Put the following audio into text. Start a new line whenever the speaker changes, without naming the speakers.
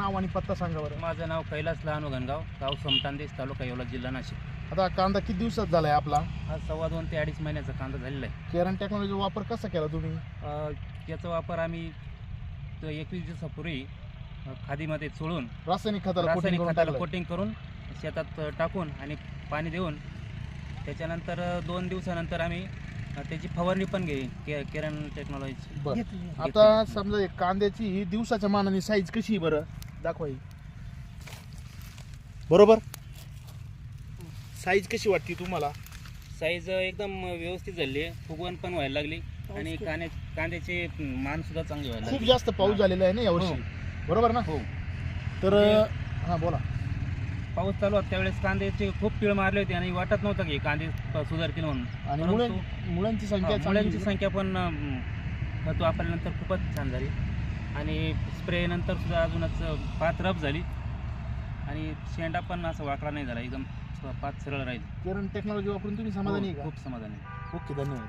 नाव आणि पत्ता सांगा बरं.
माझं नाव कैलास लहान गणगाव गाव समतांदेश तालुका येवला जिल्हा नाशिक.
आता कांदा किती दिवसात झालाय आपला?
हा सव्वा दोन ते अडीच महिन्याचा कांदा झालेला आहे.
केरन टेक्नॉलॉजी वापर कसा केला तुम्ही?
अ, याचा वापर आम्ही एकवीस दिवसापूर्वी अ, खादीमध्ये चोळून
रासायनिक खताला coating
रासायनिक
करून
खताला
टाकलंय.
कोटिंग करून शेतात अ, टाकून आणि पाणी देऊन त्याच्यानंतर अ, दोन दिवसानंतर आम्ही अ, त्याची फवारणी पण घेई के केरन टेक्नॉलॉजी
बरं. आता समजा हे कांद्याची ही दिवसाच्या मानाने साईज कशी आहे बरं? दाखवा ही. बरोबर? साईज कशी वाटते तुम्हाला?
साईज एकदम व्यवस्थित झाली. आहे फुगवण पण व्हायला लागली. आणि कांद्या कांद्याचे मान सुद्धा चांगले व्हायला
खूप
लागले.
जास्त पाऊस झालेला आहे ना यावर्षी बरोबर ना?
हो.
तर
म्हणजे-
हा बोला.
पाऊस चालू होता त्यावेळेस कांद्याचे खूप पिळ मारले होते आणि वाटत नव्हतं की कांदे प- सुधारतील म्हणून.
आणि
परंतु-
मुळ्या मुळ्यांची संख्या
हा,
चांगली. आहे.
संख्या पण अं, खत वापरल्यानंतर खूपच छान झाली. आणि स्प्रे नंतर सुद्धा अजूनच पात रफ झाली. आणि शेंडा पण असा वाकडा नाही झाला एकदम पात सरळ राहील.
केरन टेक्नॉलॉजी वापरून तुम्ही समाधानी आहे
हो, खूप समाधानी आहे.
का ओके धन्यवाद.